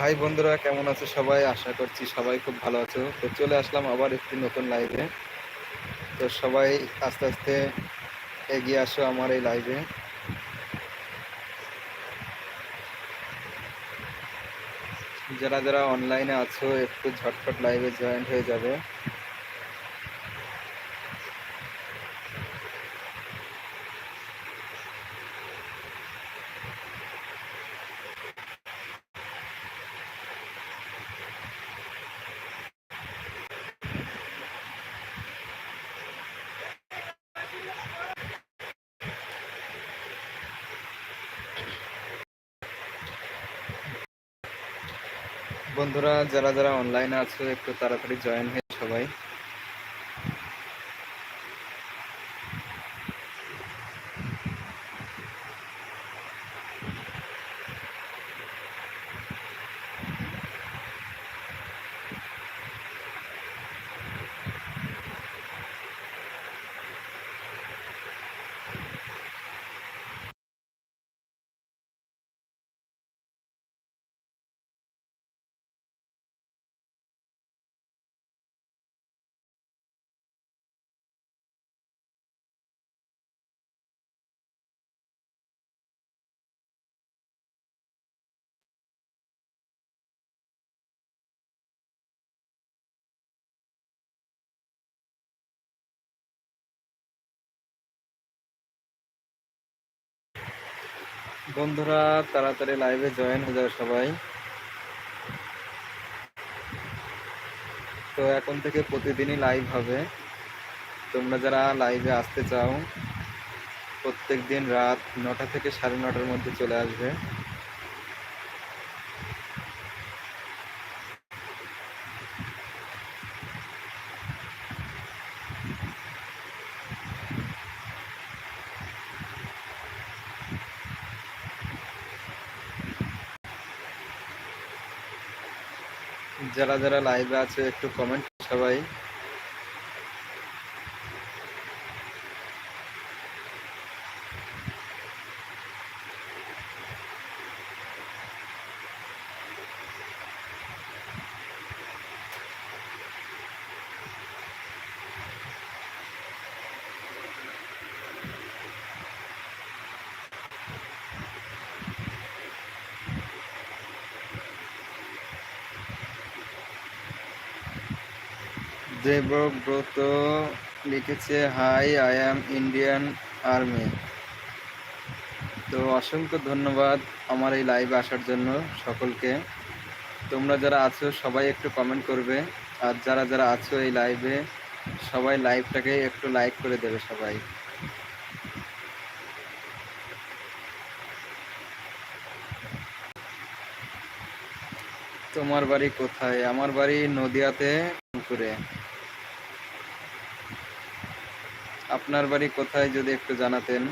High বন্ধুরা, কেমন আছো সবাই? আশা করছি সবাই খুব ভালো আছো। তো চলে আসলাম আবার একটি নতুন লাইভে তো সবাই আস্তে আস্তে এগিয়ে আসো আমার এই লাইভে যারা যারা অনলাইনে আছো, একটু ঝটফট লাইভে জয়েন্ট হয়ে যাবে। বন্ধুরা যারা যারা অনলাইনে আছো একটু তাড়াতাড়ি জয়েন হয়ে সবাই। বন্ধুরা, তাড়াতাড়ি লাইভে জয়েন হয়ে যাবে সবাই। তো এখন থেকে প্রতিদিনই লাইভ হবে। তোমরা যারা লাইভে আসতে চাও প্রত্যেক দিন রাত নটা থেকে সাড়ে নটার মধ্যে চলে আসবে। যারা যারা লাইভে আছে একটু কমেন্ট সবাই। দেবব্রত লিখেছে, hi I am Indian army তো অসংখ্য ধন্যবাদ আমার এই লাইভে আসার জন্য সকলকে। তোমরা যারা আছো, সবাই একটু কমেন্ট করবে। আর যারা যারা আছো এই লাইভে সবাই লাইভটাকে একটু লাইক করে দেবে সবাই। তোমার বাড়ি কোথায়? আমার বাড়ি নদিয়াতে, পুকুরে। আপনার বাড়ি কোথায় যদি একটু জানাতেন?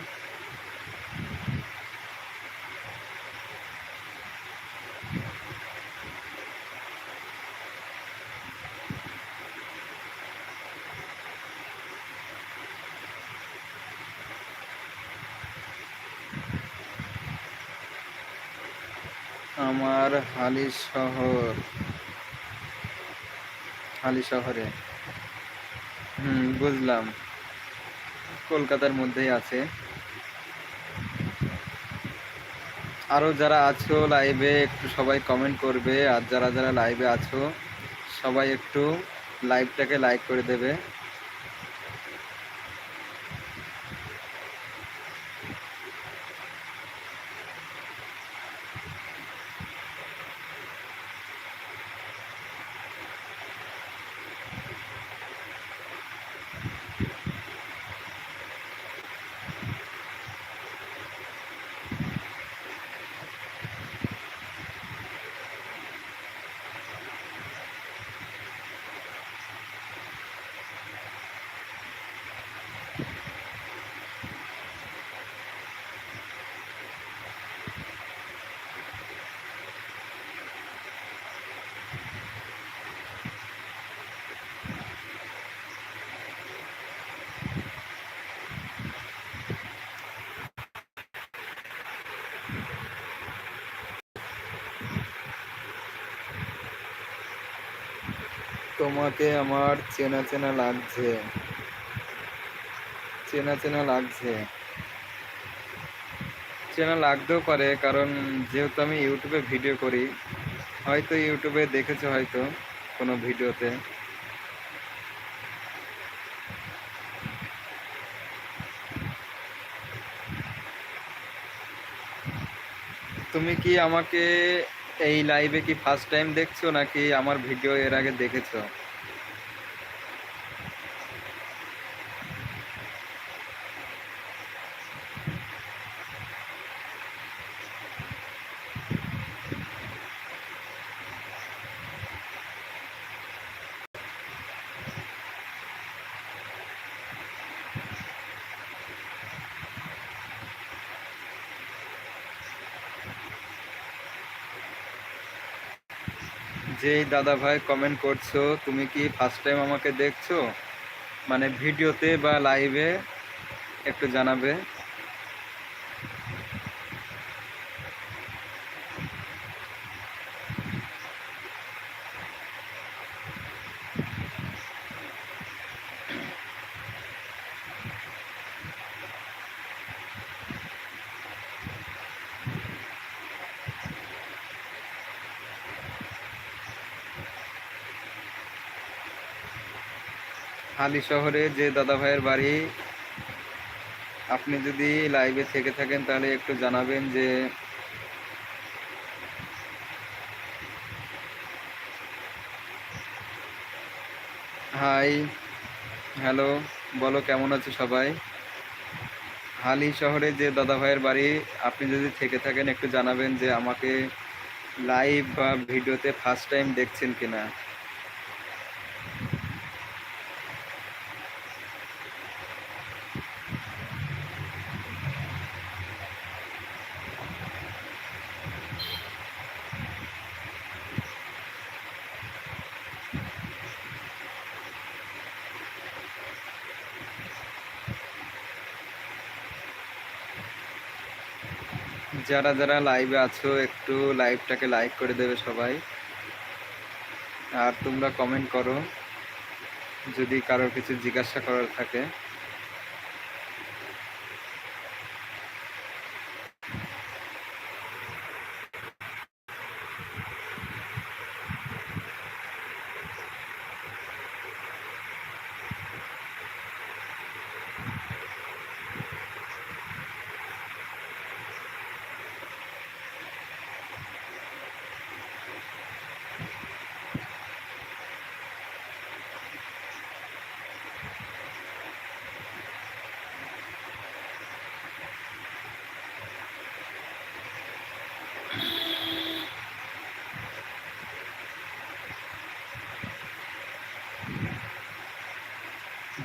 আমার হালি শহর। হালি শহরে। হুম বুঝলাম। কলকাতার মধ্যেই আছে। আরও যারা আছো লাইভে একটু সবাই কমেন্ট করবে। আর যারা যারা লাইভে আছো, সবাই একটু লাইভটাকে লাইক করে দেবে। তোমাকে আমার চেনা চেনা লাগছে। চেনা চেনা লাগছে। চেনা লাগতেও পারে, কারণ যেহেতু আমি ইউটিউবে ভিডিও করি, হয়তো ইউটিউবে দেখেছ হয়তো কোনো ভিডিওতে। তুমি কি আমাকে এই লাইভে কি ফার্স্ট টাইম দেখছ নাকি আমার ভিডিও এর আগে দেখেছ? যেই দাদা ভাই কমেন্ট করছ, তুমি কি ফার্স্ট টাইম আমাকে দেখছ? মানে ভিডিওতে বা লাইভে একটু জানাবে। হালি শহরে যে দাদা ভাইয়ের বাড়ি, আপনি যদি লাইভে থেকে থাকেন তাহলে একটু জানাবেন যে হাই হ্যালো বলো কেমন আছো সবাই? হালি শহরে যে দাদা ভাইয়ের বাড়ি, আপনি যদি থেকে থাকেন একটু জানাবেন যে আমাকে লাইভ বা ভিডিওতে ফার্স্ট টাইম দেখছেন কিনা। যারা যারা লাইভে আছো, একটু লাইভটাকে লাইক করে দেবে সবাই। আর তোমরা কমেন্ট করো, যদি কারোর কিছু জিজ্ঞাসা করার থাকে।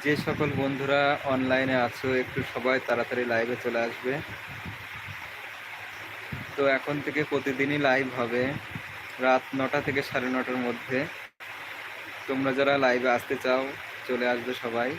যে সকল বন্ধুরা অনলাইনে আছো, একটু সবাই তাড়াতাড়ি লাইভে চলে আসবে। তো এখন থেকে প্রতিদিনই লাইভ হবে, রাত নটা থেকে সাড়ে নটার মধ্যে। তোমরা যারা লাইভে আসতে চাও, চলে আসবে সবাই।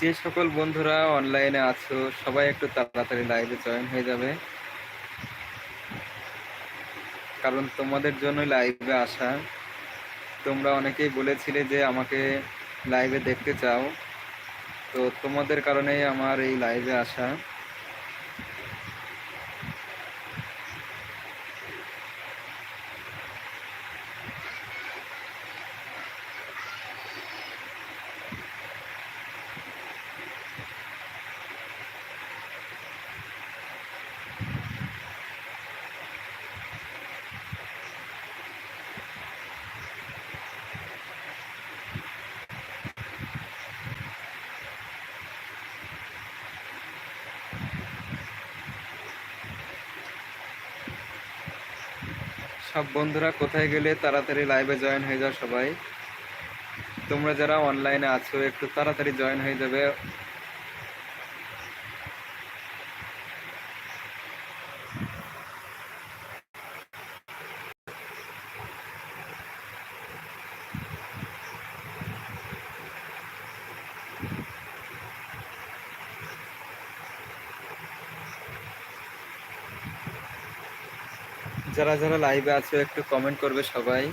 যে সকল বন্ধুরা অনলাইনে আছো, সবাই একটু তাড়াতাড়ি লাইভে জয়েন হয়ে যাবে। কারণ তোমাদের জন্য লাইভে আসা। তোমরা অনেকেই বলেছিলে যে আমাকে লাইভে দেখতে চাও। তো তোমাদের কারণেই আমার এই লাইভে আসা। সব বন্ধুরা, কোথায় গেলে তাড়াতাড়ি লাইভে জয়েন হয়ে যাও সবাই। তোমরা যারা অনলাইনে আছো, একটু তাড়াতাড়ি জয়েন হয়ে যাবে। যারা যারা লাইভে আছে একটু কমেন্ট করবে সবাই।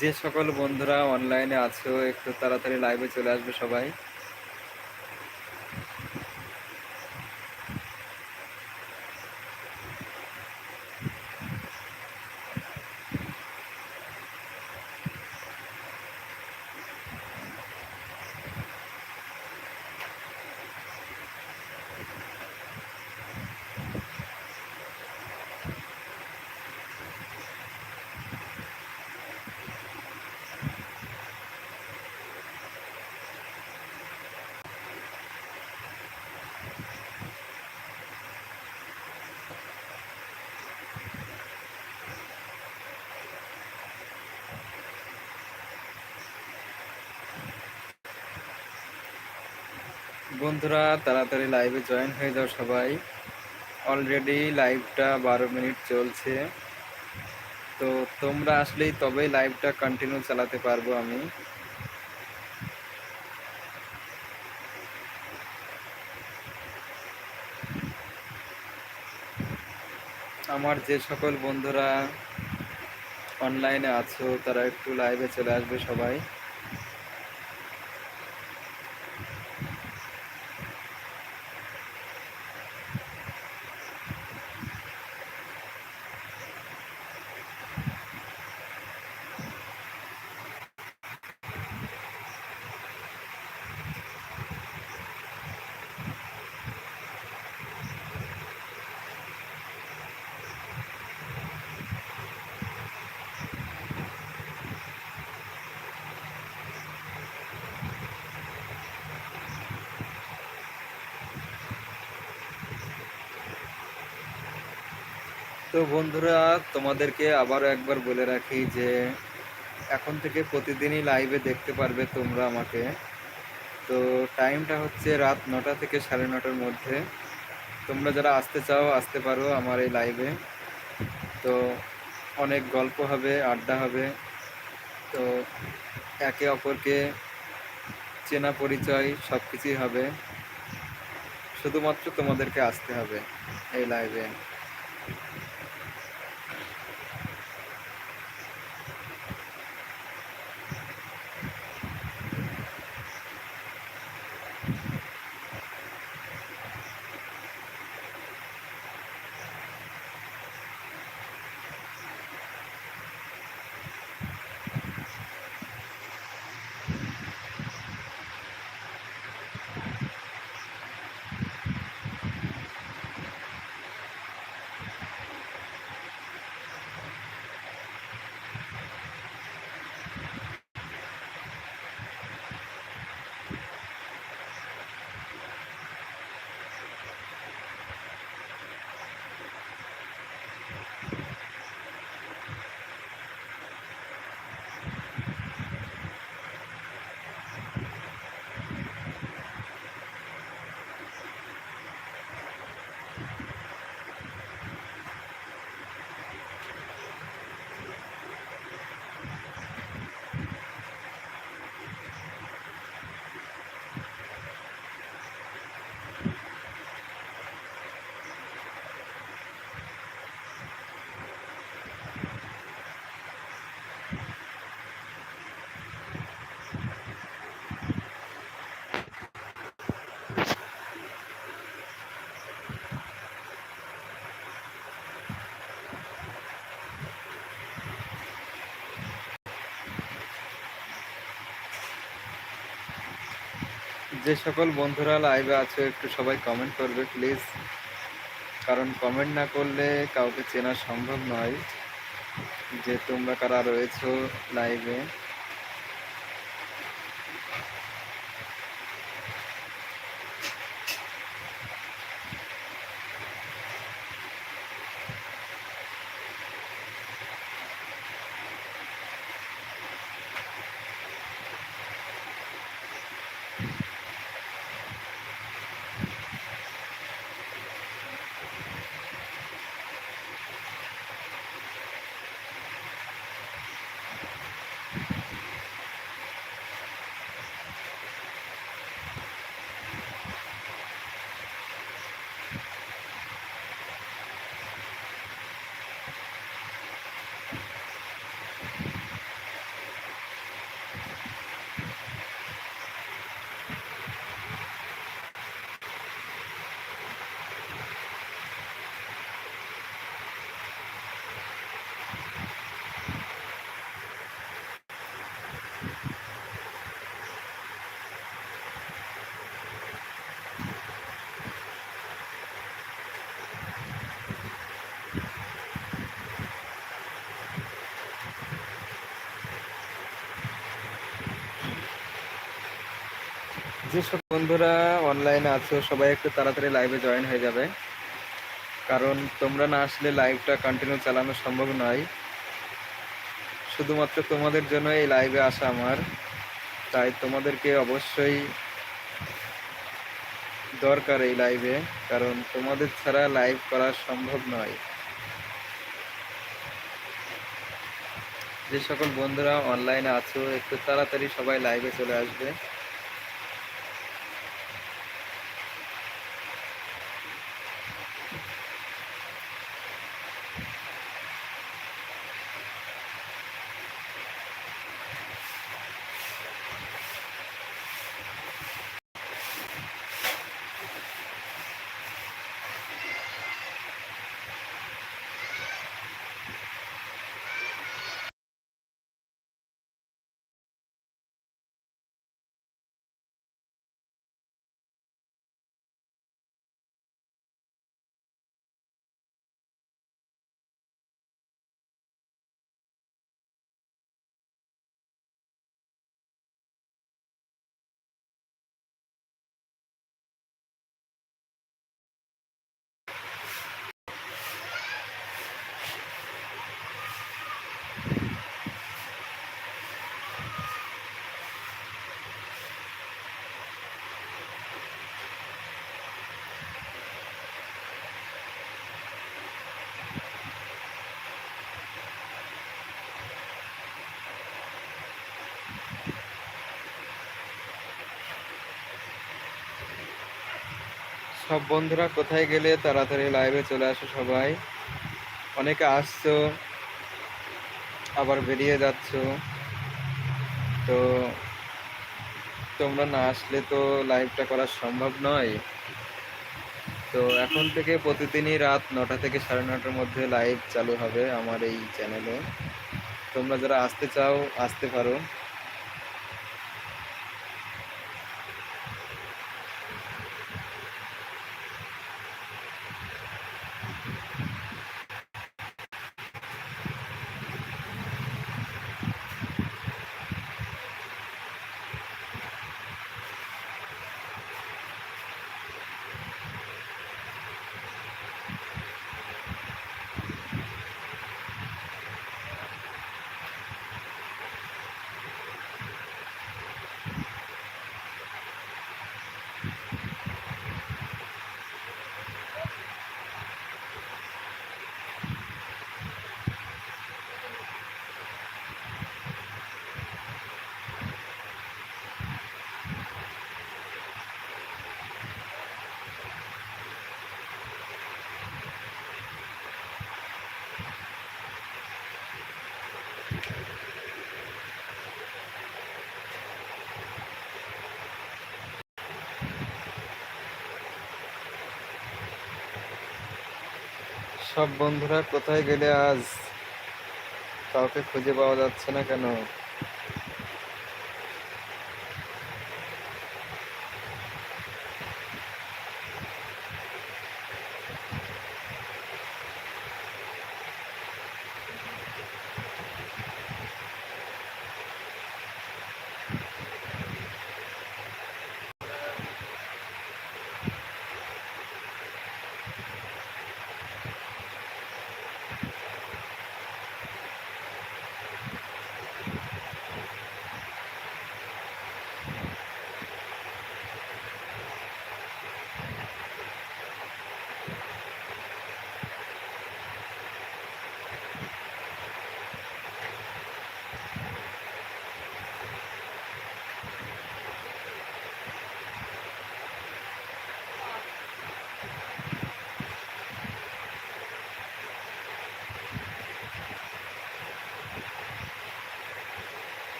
যে সকল বন্ধুরা অনলাইনে আছো একটু তাড়াতাড়ি লাইভে চলে আসবে সবাই। বন্ধুরা, তাড়াতাড়ি লাইভে জয়েন হয়ে যাও সবাই। অলরেডি লাইভটা বারো মিনিট চলছে। তো তোমরা আসলেই তবেই লাইভটা কন্টিনিউ চালাতে পারব আমি। আমার যে সকল বন্ধুরা অনলাইনে আছো, তারা একটু লাইভে চলে আসবে সবাই। তো বন্ধুরা, তোমাদেরকে আবারও একবার বলে রাখি যে এখন থেকে প্রতিদিনই লাইভে দেখতে পারবে তোমরা আমাকে। তো টাইমটা হচ্ছে রাত নটা থেকে সাড়ে নটার মধ্যে। তোমরা যারা আসতে চাও, আসতে পারো আমার এই লাইভে তো অনেক গল্প হবে, আড্ডা হবে। তো একে অপরকে চেনা পরিচয় সব কিছুই হবে। শুধুমাত্র তোমাদেরকে আসতে হবে এই লাইভে যে সকল বন্ধুরা লাইভে আছে, একটু সবাই কমেন্ট করবে প্লিজ কারণ কমেন্ট না করলে কাউকে চেনা সম্ভব নয় যে তোমরা কারা রয়েছো লাইভে যেসব বন্ধুরা অনলাইনে আছো, সবাই একটু তাড়াতাড়ি লাইভে জয়েন হয়ে যাবে। কারণ তোমরা না আসলে লাইভটা কন্টিনিউ চালানো সম্ভব নয়। শুধুমাত্র তোমাদের জন্য এই লাইভে আসা আমার। তাই তোমাদেরকে অবশ্যই দরকার এই লাইভে কারণ তোমাদের ছাড়া লাইভ করা সম্ভব নয়। যে সকল বন্ধুরা অনলাইনে আছো, একটু তাড়াতাড়ি সবাই লাইভে চলে আসবে। সব বন্ধুরা কোথায় গেলে তাড়াতাড়ি লাইভে চলে আসো সবাই। অনেকে আসছো, আবার বেরিয়ে যাচ্ছ। তো তোমরা না আসলে তো লাইভটা করা সম্ভব নয়। তো এখন থেকে প্রতিদিনই রাত নটা থেকে সাড়ে নটার মধ্যে লাইভ চালু হবে আমার এই চ্যানেলে তোমরা যারা আসতে চাও, আসতে পারো। সব বন্ধুরা কোথায় গেলে আজ? কাউকে খুঁজে পাওয়া যাচ্ছে না কেন?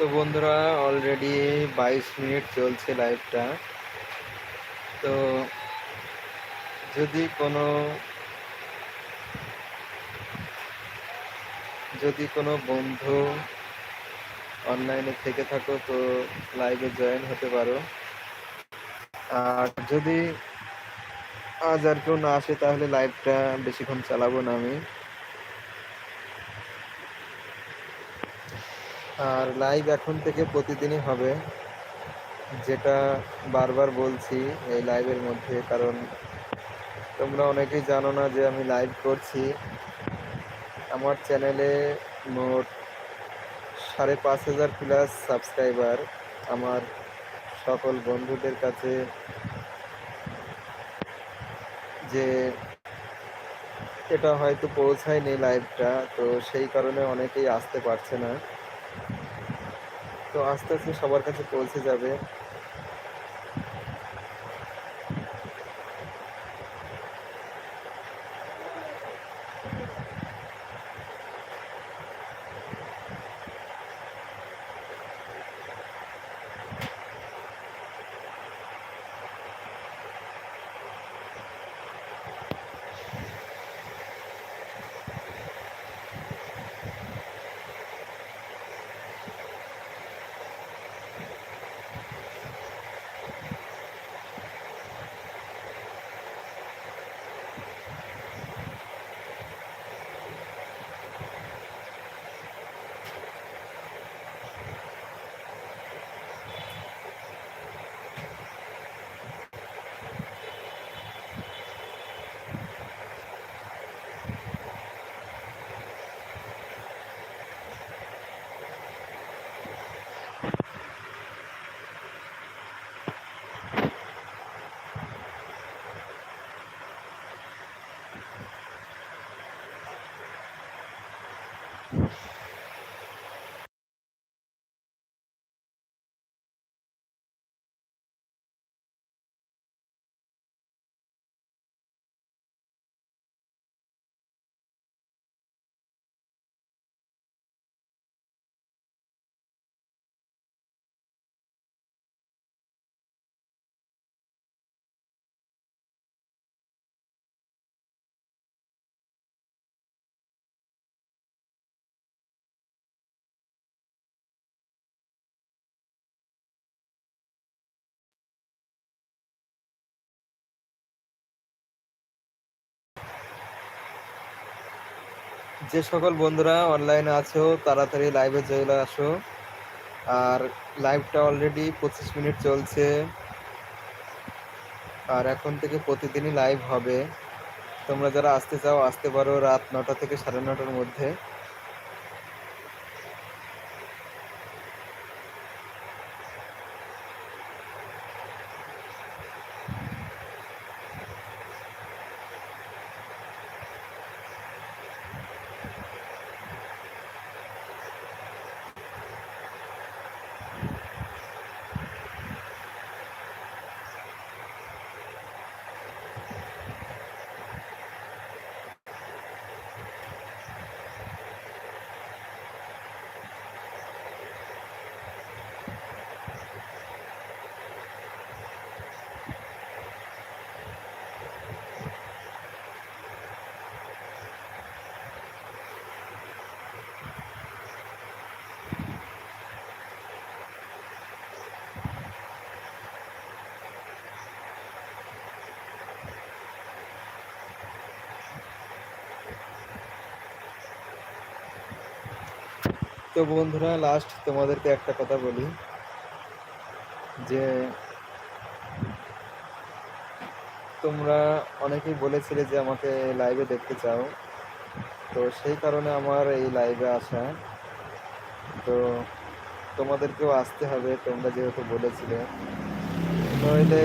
তো বন্ধুরা অলরেডি বাইশ মিনিট চলছে লাইভটা তো যদি কোনো যদি কোনো বন্ধু অনলাইনে থেকে থাকো, তো লাইভে জয়েন হতে পারো। আর যদি আজ আর কেউ না আসে, তাহলে লাইভটা বেশিক্ষণ চালাবো না আমি। আর লাইভ এখন থেকে প্রতিদিনই হবে। যেটা বারবার বলছি এই লাইভের মধ্যে, কারণ তোমরা অনেকেই জানো না যে আমি লাইভ করছি। আমার চ্যানেলে মোট সাড়ে পাঁচ হাজার প্লাস সাবস্ক্রাইবার আমার সকল বন্ধুদের কাছে। যে এটা হয়তো পৌঁছায়নি লাইভটা তো সেই কারণে অনেকেই আসতে পারছে না। আস্তে আস্তে সবার কাছে পৌঁছে যাবে। যে সকল বন্ধুরা অনলাইনে আছো, তাড়াতাড়ি লাইভে চলে আসো। আর লাইভটা অলরেডি পঁচিশ মিনিট চলছে। আর এখন থেকে প্রতিদিনই লাইভ হবে। তোমরা যারা আসতে চাও, আসতে পারো রাত নটা থেকে সাড়ে নটার মধ্যে। তো বন্ধুরা লাস্ট তোমাদেরকে একটা কথা বলি, যে তোমরা অনেকেই বলেছিলে যে আমাকে লাইভে দেখতে চাও। তো সেই কারণে আমার এই লাইভে আসা। তো তোমাদেরকেও আসতে হবে, তোমরা যেহেতু বলেছিলে। নইলে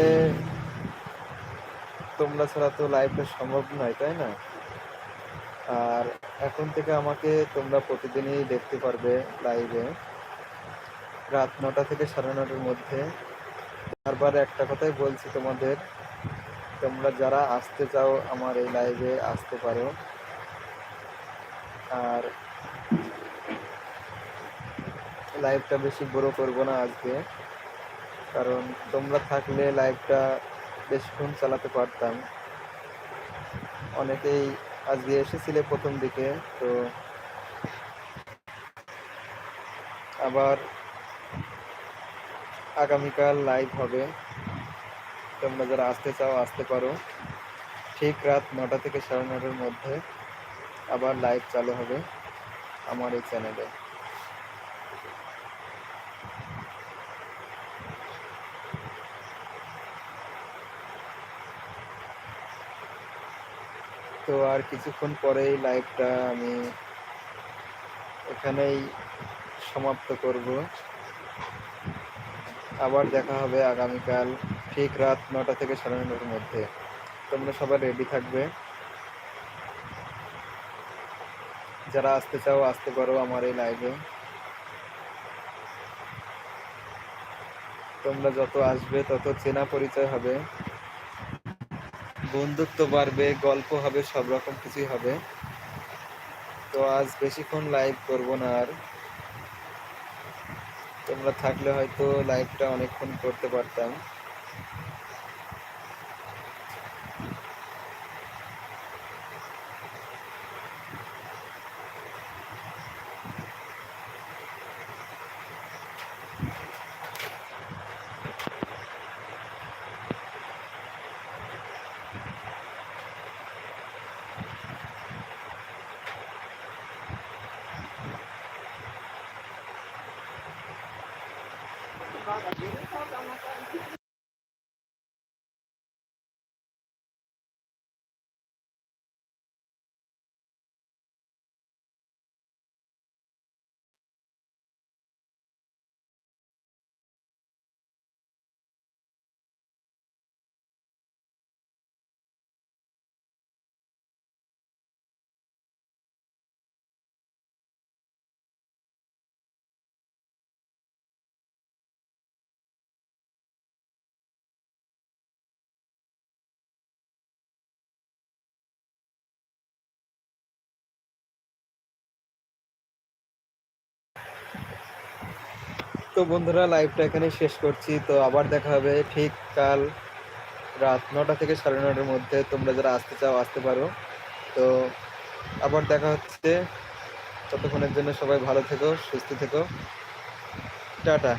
তোমরা ছাড়া তো লাইভটা সম্ভব নয়, তাই না? আর এখন থেকে আমাকে তোমরা প্রতিদিনই দেখতে পারবে লাইভে রাত নটা থেকে সাড়ে নটার মধ্যে। বারবার একটা কথাই বলছি তোমাদের, তোমরা যারা আসতে চাও আমার এই লাইভে আসতে পারো। আর লাইভটা বেশি বড় করব না আজকে। কারণ তোমরা থাকলে লাইভটা বেশিক্ষণ চালাতে পারতাম। অনেকেই আজকে এসেছিলে প্রথম দিকে, তো আবার আগামীকাল লাইভ হবে। তোমরা যারা আসতে চাও, আসতে পারো। ঠিক রাত নটা থেকে সাড়ে নটার মধ্যে আবার লাইভ চালু হবে আমার এই চ্যানেলে তো আর কিছুক্ষণ পরেই লাইভটা আমি এখানেই সমাপ্ত করব। আবার দেখা হবে আগামীকাল ঠিক রাত নটা থেকে সাড়ে নটার মধ্যে। তোমরা সবাই রেডি থাকবে। যারা আসতে চাও, আসতে পারো আমার এই লাইভে তোমরা যত আসবে, তত চেনা পরিচয় হবে। বন্ধুত্ব বাড়বে, গল্প হবে, সব রকম কিছুই হবে। তো আজ বেশিক্ষণ লাইভ করব না আর। তোমরা থাকলে হয়তো লাইভটা অনেকক্ষণ করতে পারতাম। তো বন্ধুরা লাইভটা এখানে শেষ করছি। তো আবার দেখা হবে ঠিক কাল রাত নটা থেকে সাড়ে নটার মধ্যে। তোমরা যারা আসতে চাও, আসতে পারো। তো আবার দেখা হচ্ছে। ততক্ষণের জন্য সবাই ভালো থেকো, সুস্থ থেকো। টাটা।